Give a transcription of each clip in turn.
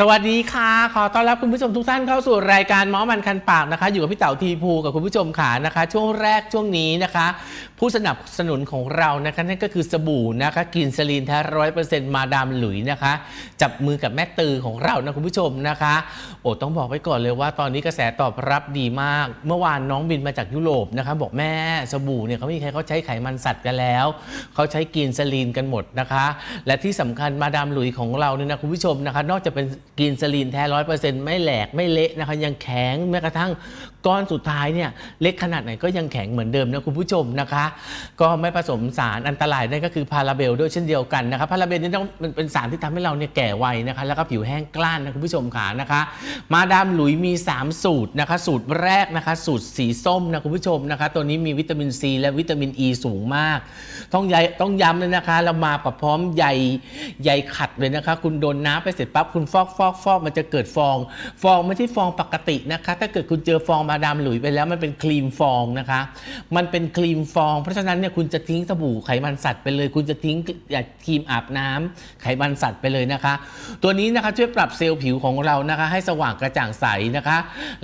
สวัสดีค่ะ ขอต้อนรับคุณผู้ชมทุกท่านเข้าสู่รายการมอส์มันคันปากนะคะ อยู่กับพี่เต๋าทีภูกับคุณผู้ชมขานะคะ ช่วงแรกช่วงนี้นะคะผู้สนับสนุนของเรานะคะนั่นก็คือสบู่นะคะกินสลีนแท้ร้อยเปอร์เซ็นต์มาดามหลุยนะคะ จับมือกับแม่ตือของเรานะคุณผู้ชมนะคะ โอ้ต้องบอกไว้ก่อนเลยว่าตอนนี้กระแสตอบรับดีมาก เมื่อวานน้องบินมาจากยุโรปนะคะ บอกแม่สบู่เนี่ยเขาไม่มีใครเขาใช้ไขมันสัตว์กันแล้ว เขาใช้กินสลีนกันหมดนะคะ และที่สำคัญมาดามหลุยของเราเนี่ยนะคุณผู้ชมนะคะ นอกจากเป็นกินสลีนแท้ร้อยเปอร์เซ็นต์ไม่แหลกไม่เละนะคะยังแข็งแม้กระทั่งก้อนสุดท้ายเนี่ยเล็กขนาดไหนก็ยังแข็งเหมือนเดิมนะคุณผู้ชมนะคะก็ไม่ผสมสารอันตรายนั่นก็คือพาราเบลด้วยเช่นเดียวกันนะคะพาราเบลนี่ต้องเป็นสารที่ทำให้เราเนี่ยแก่ไวนะคะแล้วก็ผิวแห้งกล้านนะคุณผู้ชมขานะคะ มาดามหลุยมี 3 สูตรนะคะสูตรแรกนะคะสูตรสีส้มนะคุณผู้ชมนะคะตัวนี้มีวิตามินซีและวิตามินอ e ีสูงมาก ต้องใยต้องย้ำเลยนะคะเรามากับพร้อมใยใยขัดเลยนะคะ คุณโดนน้ำไปเสร็จปั๊บคุณฟอกฟอกฟอกมันจะเกิดฟอง ฟองไม่ใช่ฟองปกตินะคะ ถ้าเกิดคุณเจอฟองมาดามหลุยไปแล้วมันเป็นครีมฟองนะคะ มันเป็นครีมฟองเพราะฉะนั้นเนี่ยคุณจะทิ้งสบู่ไขมันสัตว์ไปเลย คุณจะทิ้งครีมอาบน้ำไขมันสัตว์ไปเลยนะคะ ตัวนี้นะคะช่วยปรับเซลล์ผิวของเรานะคะ ให้สว่างกระจ่างใสนะคะ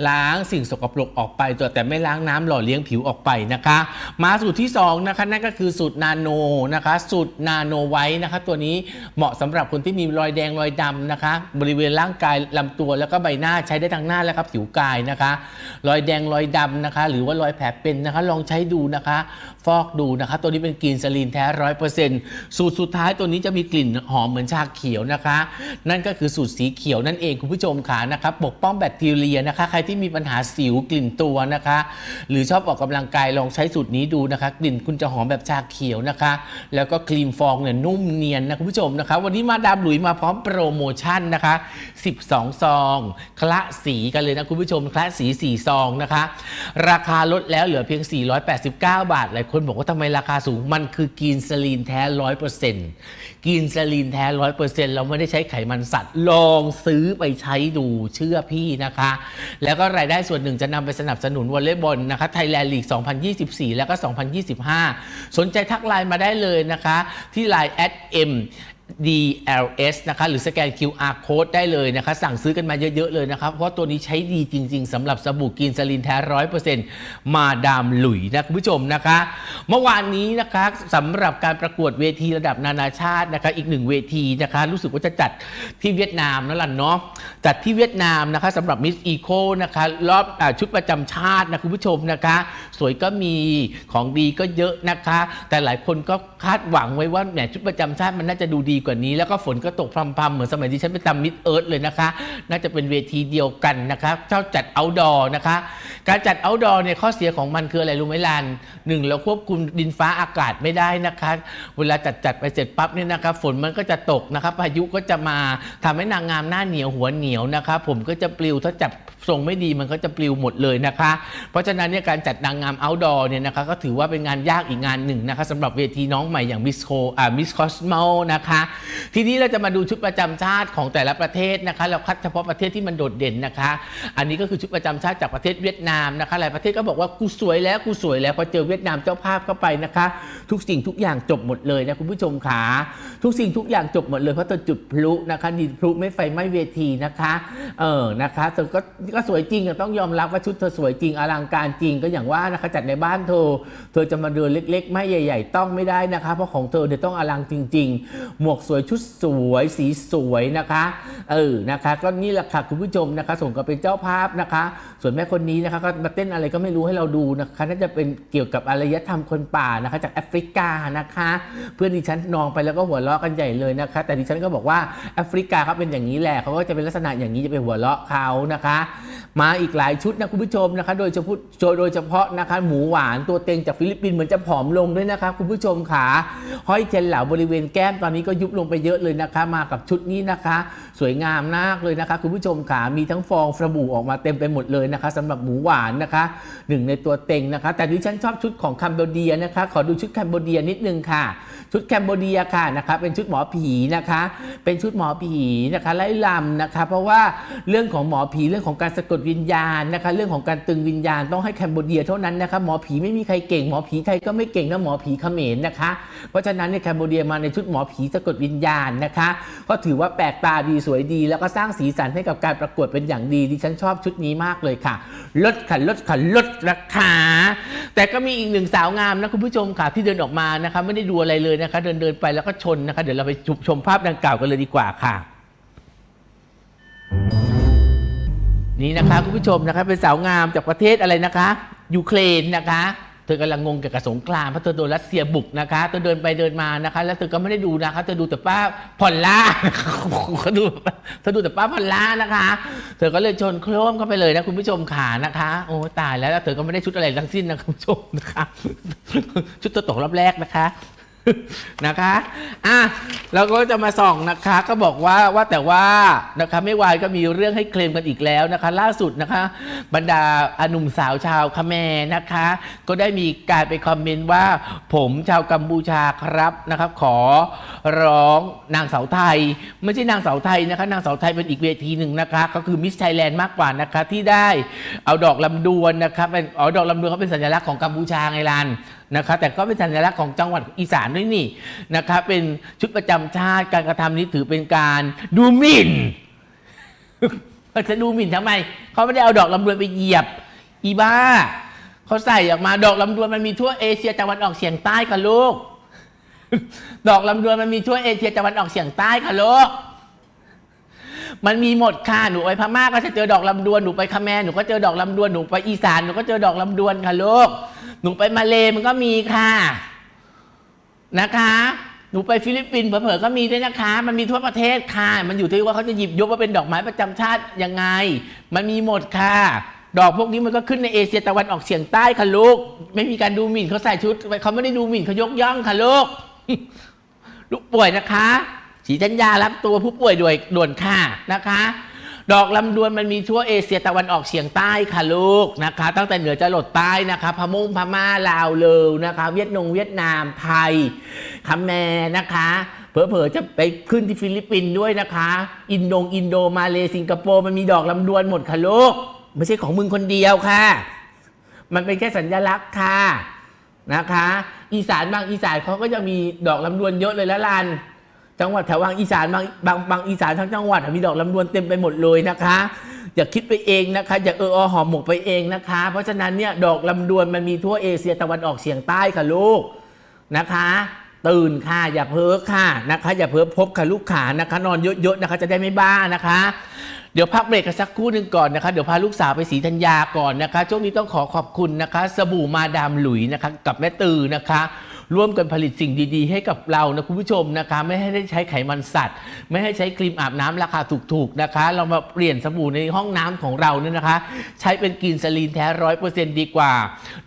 ล้างสิ่งสกปรกออกไปตัวแต่ไม่ล้างน้ำหล่อเลี้ยงผิวออกไปนะคะ มาสูตรที่สองนะคะนั่นก็คือสูตรนาโนนะคะสูตรนาโนไว้นะคะ ตัวนี้เหมาะสำหรับคนที่มีรอยแดงรอยดำนะคะ บริเวณร่างกายลำตัวแล้วก็ใบหน้าใช้ได้ทั้งหน้าและครับผิวกายนะคะ รอยแดงรอยดำนะคะ หรือว่ารอยแผลเป็นนะคะ ลองใช้ดูนะคะฟอกดูนะคะตัวนี้เป็นกลิ่นสลีนแท้ร้อยเปอร์เซ็นต์สูตรสุดท้ายตัวนี้จะมีกลิ่นหอมเหมือนชาเขียวนะคะ นั่นก็คือสูตรสีเขียวนั่นเองคุณผู้ชมค่ะนะคะปกป้องแบคทีเรียนะคะ ใครที่มีปัญหาสิวกลิ่นตัวนะคะ หรือชอบออกกำลังกายลองใช้สูตรนี้ดูนะคะ กลิ่นคุณจะหอมแบบชาเขียวนะคะ แล้วก็ครีมฟองเนี่ยนุ่มเนียนนะคุณผู้ชมนะคะ วันนี้มาดามหลุยมาพร้อมโปรโมชั่นนะคะ 12 ซองคละสีกันเลยนะคุณผู้ชมคละสี 4 ซองนะคะ ราคาลดแล้วเหลือเพียง 489 บาทหลายคนบอกว่าทำไมราคาสูง มันคือกีนสลีนแท้ร้อยเปอร์เซนต์กีนสลีนแท้ร้อยเราไม่ได้ใช้ไขมันสัตว์ ลองซื้อไปใช้ดูเชื่อพี่นะคะ แล้วก็รายได้ส่วนหนึ่งจะนำไปสนับสนุนวอลเลย์บอลนะคะไทยแลนด์ลีก 2024 แล้วก็ 2025 สนใจทักไลน์มาได้เลยนะคะ ที่ไลน์ m DLS นะคะหรือสแกน QR code ได้เลยนะคะสั่งซื้อกันมาเยอะ ๆ เลยนะครับ เพราะตัวนี้ใช้ดีจริง ๆสำหรับสบู่กินสลินแท้ร้อยเปอร์เซ็นต์มาดามหลุยนะคุณผู้ชมนะคะ เมื่อวานนี้นะคะสำหรับการประกวดเวทีระดับนานาชาตินะคะอีกหนึ่งเวทีนะคะรู้สึกว่าจะจัดที่เวียดนามนั่นแหละเนาะจัดที่เวียดนามนะคะสำหรับมิสอีโคนะคะรอบอชุดประจำชาตินะคุณผู้ชมนะคะ สวยก็มีของดีก็เยอะนะคะ แต่หลายคนก็คาดหวังไว้ว่าแหมชุดประจำชาติมันน่าจะดูดีกว่านี้ แล้วก็ฝนก็ตกพรำๆเหมือนสมัยที่ฉันไปทำมิดเอิร์ธเลยนะคะ น่าจะเป็นเวทีเดียวกันนะคะเจ้าจัดเอาดอนะคะ การจัดเอาดอเนี่ยข้อเสียของมันคืออะไรรู้ไหมลานหนึ่งเราควบคุมดินฟ้าอากาศไม่ได้นะคะ เวลาจัดจัดไปเสร็จปั๊บเนี่ยนะคะฝนมันก็จะตกนะคะพายุก็จะมาทำให้นางงามหน้าเหนียวหัวเหนียวนะคะ ผมก็จะปลิวถ้าจับ ทรงไม่ดีมันก็จะปลิวหมดเลยนะคะ เพราะฉะนั้นเนี่ยการจัดนางงามเอาดอเนี่ยนะคะก็ถือว่าเป็นงานยากอีกงานหนึ่งนะคะสำหรับเวทีน้องใหม่อย่างมิสโคอ่ามิสคอสโมนะคะ ทีนี้เราจะมาดูชุดประจำชาติของแต่ละประเทศนะคะ เราคัดเฉพาะประเทศที่มันโดดเด่นนะคะ อันนี้ก็คือชุดประจำชาติจากประเทศเวียดนามนะคะ หลายประเทศก็บอกว่ากูสวยแล้วกูสวยแล้วพอเจอเวียดนามเจ้าภาพเข้าไปนะคะ ทุกสิ่งทุกอย่างจบหมดเลยนะคุณผู้ชมขาทุกสิ่งทุกอย่างจบหมดเลยเพราะเธอจุดพลุนะคะดีพลุไม่ไฟไหม้เวทีนะคะ เออนะคะเธอก็ก็สวยจริงต้องยอมรับว่าชุดเธอสวยจริงอลังการจริงก็อย่างว่านะคะจัดในบ้านเธอ เธอจะมาเดินเล็ก ๆ ไม่ใหญ่ ๆ ต้องไม่ได้นะคะ เพราะของเธอเนี่ยต้องอลังจริง ๆ หมวกสวยชุดสวยสีสวยนะคะเออนะคะ ก็นี่แหละค่ะคุณผู้ชมนะคะส่งกับเป็นเจ้าภาพนะคะ ส่วนแม่คนนี้นะคะก็มาเต้นอะไรก็ไม่รู้ให้เราดูนะคะน่าจะเป็นเกี่ยวกับอารยธรรมคนป่านะคะ จากแอฟริกานะคะ เพื่อนดิฉันนองไปแล้วก็หัวเราะกันใหญ่เลยนะคะ แต่ดิฉันก็บอกว่าแอฟริกาเขาเป็นอย่างนี้แหละเขาก็จะเป็นลักษณะอย่างนี้จะไปหัวเราะเขานะคะมาอีกหลายชุดนะคุณผู้ชมนะคะโดยเฉพาะโดยเฉพาะนะคะหมูหวานตัวเต็งจากฟิลิปปินส์เหมือนจะผอมลงด้วยนะคะคุณผู้ชมขาห้อยเจนเหลาบริเวณแก้มตอนนี้ก็ยุบลงไปเยอะเลยนะคะ มากับชุดนี้นะคะ สวยงามมากเลยนะคะ คุณผู้ชมขามีทั้งฟองสบู่ออกมาเต็มไปหมดเลยนะคะสำหรับหมูหวานนะคะหนึ่งในตัวเต็งนะคะ แต่ดิฉันชอบชุดของคัมโบเดียนะคะ ขอดูชุดคัมโบเดียนิดนึงค่ะ ชุดแคมโบเดียค่ะนะคะเป็นชุดหมอผีนะคะ เป็นชุดหมอผีนะคะไล่ลำนะคะ เพราะว่าเรื่องของหมอผีเรื่องของการสะกดวิญญาณนะคะ เรื่องของการตึงวิญญาณต้องให้แคนโบเดียเท่านั้นนะคะหมอผีไม่มีใครเก่งหมอผีไทยก็ไม่เก่งนะหมอผีเขมรนะคะ เพราะฉะนั้นเนี่ยแคนโบเดียมาในชุดหมอผีสะกดวิญญาณนะคะ ก็ถือว่าแปลกตาดีสวยดี แล้วก็สร้างสีสันให้กับการประกวดเป็นอย่างดีดิฉันชอบชุดนี้มากเลยค่ะลดค่ะลดค่ะลดราคาแต่ก็มีอีกหนึ่งสาวงามนะคุณผู้ชมค่ะที่เดินออกมานะคะ ไม่ได้ดูอะไรเลยนะคะ เดินเดินไปแล้วก็ชนนะคะ เดี๋ยวเราไปชมภาพดังกล่าวกันเลยดีกว่าค่ะ นี่นะคะคุณผู้ชมนะคะเป็นสาวงามจากประเทศอะไรนะคะยูเครนนะคะเธอกำลังงงเกี่ยวกับสงครามเพราะเธอโดนรัสเซียบุกนะคะเธอเดินไปเดินมานะคะ แล้วเธอก็ไม่ได้ดูนะคะเธอดูแต่ป้าพอลล่าเขาดูเธอดูแต่ป้าพอลล่านะคะ เธอก็เลยชนโครมเข้าไปเลยนะคุณผู้ชมขานะคะ โอ้ตายแล้วแล้วเธอก็ไม่ได้ชุดอะไรทั้งสิ้นนะคุณผู้ชมนะคะ ชุดตัวตกรอบแรกนะคะ นะคะอะเราก็จะมาส่องนะคะ ก็บอกว่าว่าแต่ว่านะคะไม่วายก็มีเรื่องให้เคลมกันอีกแล้วนะคะ ล่าสุดนะคะ บรรดาอนุ่มสาวชาวคาแมนะคะ ก็ได้มีการไปคอมเมนต์ว่า ผมชาวกัมพูชาครับนะครับ ขอร้องนางสาวไทย ไม่ใช่นางสาวไทยนะคะ นางสาวไทยเป็นอีกเวทีหนึ่งนะคะ ก็คือมิสไทยแลนด์มากกว่านะคะที่ได้เอาดอกลำดวนนะคะเป็นอ๋อดอกลำดวนเขาเป็นสัญลักษณ์ของกัมพูชาไงลัน นะคะแต่ก็เป็นสัญลักษณ์ของจังหวัดอีสานด้วยนี่นะคะเป็นชุดประจำชาติการกระทำนี้ถือเป็นการดูหมิ่นจะดูหมิ่นทำไม เขาไม่ได้เอาดอกลำดวนไปเหยียบ อีบ้า เขาใส่ออกมาดอกลำดวนมันมีทั่วเอเชียตะวันออกเฉียงใต้ค่ะลูก ดอกลำดวนมันมีทั่วเอเชียตะวันออกเฉียงใต้ค่ะลูก มันมีหมดค่ะหนูไปพม่าก็จะเจอดอกลำดวนหนูไปคาแมร์หนูก็เจอดอกลำดวนหนูไปอีสานหนูก็เจอดอกลำดวนค่ะลูกหนูไปมาเลมันก็มีค่ะนะคะ หนูไปฟิลิปปินส์เผลอๆก็มีด้วยนะคะ มันมีทั่วประเทศค่ะ มันอยู่ที่ว่าเขาจะหยิบยกว่าเป็นดอกไม้ประจำชาติยังไง มันมีหมดค่ะ ดอกพวกนี้มันก็ขึ้นในเอเชียตะวันออกเฉียงใต้ค่ะลูก ไม่มีการดูหมิ่นเขาใส่ชุดเขาไม่ได้ดูหมิ่นเขายกย่องค่ะลูก ลูกป่วยนะคะ สีธัญญารับตัวผู้ป่วยด่วนด่วนค่ะนะคะ ดอกลำดวนมันมีทั่วเอเชียตะวันออกเฉียงใต้ค่ะลูกนะคะ ตั้งแต่เหนือจะหลดใต้นะคะพม่งพม่าลาวเลวนะคะ เวียดนงเวียดนามไทยคัมแมนะคะเผลอๆจะไปขึ้นที่ฟิลิปปินส์ด้วยนะคะ อินโดงอินโดมาเลสิงคโปร์มันมีดอกลำดวนหมดค่ะลูกไม่ใช่ของมึงคนเดียวค่ะ มันเป็นแค่สัญลักษณ์ค่ะนะคะ อีสานบางอีสานเขาก็จะมีดอกลำดวนเยอะเลยละลัน จังหวัดแถวบางอีสานบางบางบางอีสานทั้งจังหวัดมีดอกลำดวนเต็มไปหมดเลยนะคะ อย่าคิดไปเองนะคะอย่าเอออหอมหมกไปเองนะคะ เพราะฉะนั้นเนี่ยดอกลำดวนมันมีทั่วเอเชียตะวันออกเฉียงใต้ค่ะลูกนะคะ ตื่นค่ะอย่าเพ้อค่ะนะคะ อย่าเพ้อพบค่ะลูกขานะคะ นอนเยอะๆนะคะจะได้ไม่บ้านะคะเดี๋ยวพักเบรกกันสักครู่หนึ่งก่อนนะคะ เดี๋ยวพาลูกสาวไปสีธัญญาก่อนนะคะ ช่วงนี้ต้องขอขอบคุณนะคะ สบู่มาดามหลุยนะคะ กับแม่ตือนะคะ ร่วมกันผลิตสิ่งดีๆ ให้กับเรานะคุณผู้ชมนะคะไม่ให้ได้ใช้ไขมันสัตว์ ไม่ให้ใช้ครีมอาบน้ำราคาถูกๆนะคะ เรามาเปลี่ยนสบู่ในห้องน้ำของเราเนี่ยนะคะ ใช้เป็นกลิ่นสลีนแท้ร้อยเปอร์เซ็นต์ดีกว่า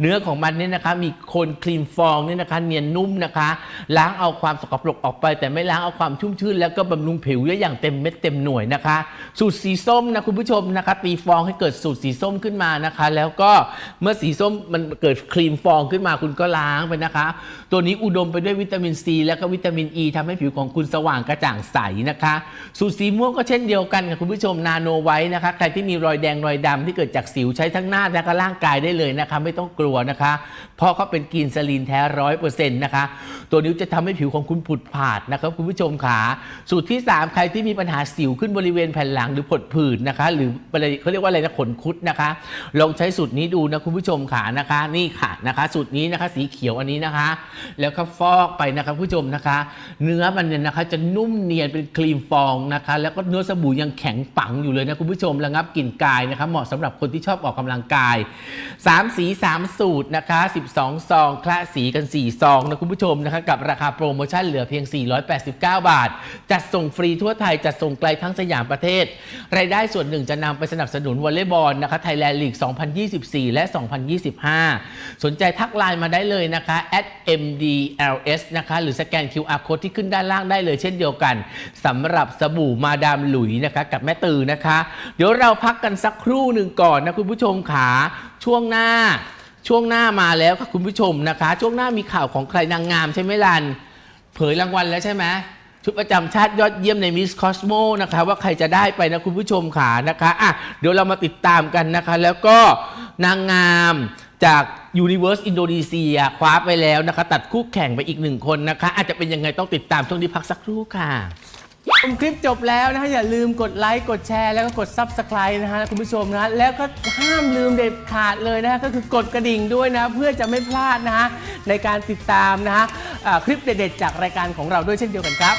เนื้อของมันเนี่ยนะคะ มีโคนครีมฟองเนี่ยนะคะเนียนนุ่มนะคะ ล้างเอาความสกปรกออกไป แต่ไม่ล้างเอาความชุ่มชื่นแล้วก็บำรุงผิวได้อย่างเต็มเม็ดเต็มหน่วยนะคะ สูตรสีส้มนะคุณผู้ชมนะคะตีฟองให้เกิดสูตรสีส้มขึ้นมานะคะ แล้วก็เมื่อสีส้มมันเกิดครีมฟองขึ้นมาคุณก็ล้างไปนะคะตัวัวนี้อุดมไปด้วยวิตามินซีและก็วิตามินอ e ีทำให้ผิวของคุณสว่างกระจ่างใสนะคะสูตรสีม่วงก็เช่นเดียวกันค่ะคุณผู้ชมนาโนไว้นะคะ ใครที่มีรอยแดงรอยดำที่เกิดจากสิวใช้ทั้งหน้าและก็ร่างกายได้เลยนะคะไม่ต้องกลัวนะคะ เพราะเขาเป็นกรีนสลีนแท้ร้อยเปอร์เซ็นต์นะคะ ตัวนี้จะทำให้ผิวของคุณผุดผาดนะครับคุณผู้ชมขาสูตรที่ 3 ใครที่มีปัญหาสิวขึ้นบริเวณแผ่นหลังหรือผดผื่นนะคะ หรืออะไรเขาเรียกว่าอะไรนะขนคุดนะคะ ลองใช้สูตรนี้ดูนะคุณผู้ชมขานะคะ นี่ค่ะนะคะ สูตรนี้นะคะ สีเขียวอันนี้นะคะแล้วก็ฟอกไปนะคะคุณผู้ชมนะคะ เนื้อมันเนี่ยนะคะจะนุ่มเนียนเป็นครีมฟองนะคะ แล้วก็เนื้อสบู่ยังแข็งปังอยู่เลยนะคุณผู้ชมระงับกลิ่นกายนะคะเหมาะสำหรับคนที่ชอบออกกำลังกาย 3 สี 3 สูตรนะคะ 12 ซองคละสีกัน 4 ซองนะคุณผู้ชมนะคะกับราคาโปรโมชั่นเหลือเพียง 489 บาท จัดส่งฟรีทั่วไทยจัดส่งไกลทั้งสยามประเทศ รายได้ส่วนหนึ่งจะนำไปสนับสนุนวอลเลย์บอลนะคะไทยแลนด์ลีก 2024 และ 2025 สนใจทักไลน์มาได้เลยนะคะ m @mdls นะคะหรือสแกน QR code ที่ขึ้นด้านล่างได้เลยเช่นเดียวกันสำหรับสบู่มาดามหลุยนะคะกับแม่ตือนะคะ เดี๋ยวเราพักกันสักครู่หนึ่งก่อนนะคุณผู้ชมขาช่วงหน้า ช่วงหน้ามาแล้วค่ะคุณผู้ชมนะคะ ช่วงหน้ามีข่าวของใครนางงามใช่ไหมลัน เผยรางวัลแล้วใช่ไหมชุดประจำชาติยอดเยี่ยมในมิสคอสโมนะคะว่าใครจะได้ไปนะคุณผู้ชมขานะคะอะเดี๋ยวเรามาติดตามกันนะคะ แล้วก็นางงาม จาก Universe อินโดนีเซียคว้าไปแล้วนะคะ ตัดคู่แข่งไปอีกหนึ่งคนนะคะ อาจจะเป็นยังไงต้องติดตามช่วงนี้พักสักครู่ค่ะชมคลิปจบแล้วนะฮะอย่าลืมกดไลค์กดแชร์แล้วก็กด Subscribe นะฮะคุณผู้ชมนะะแล้วก็ห้ามลืมเด็ดขาดเลยนะฮะก็คือกดกระดิ่งด้วยนะ เพื่อจะไม่พลาดนะฮะในการติดตามนะฮะอ่าคลิปเด็ดๆจากรายการของเราด้วยเช่นเดียวกันครับ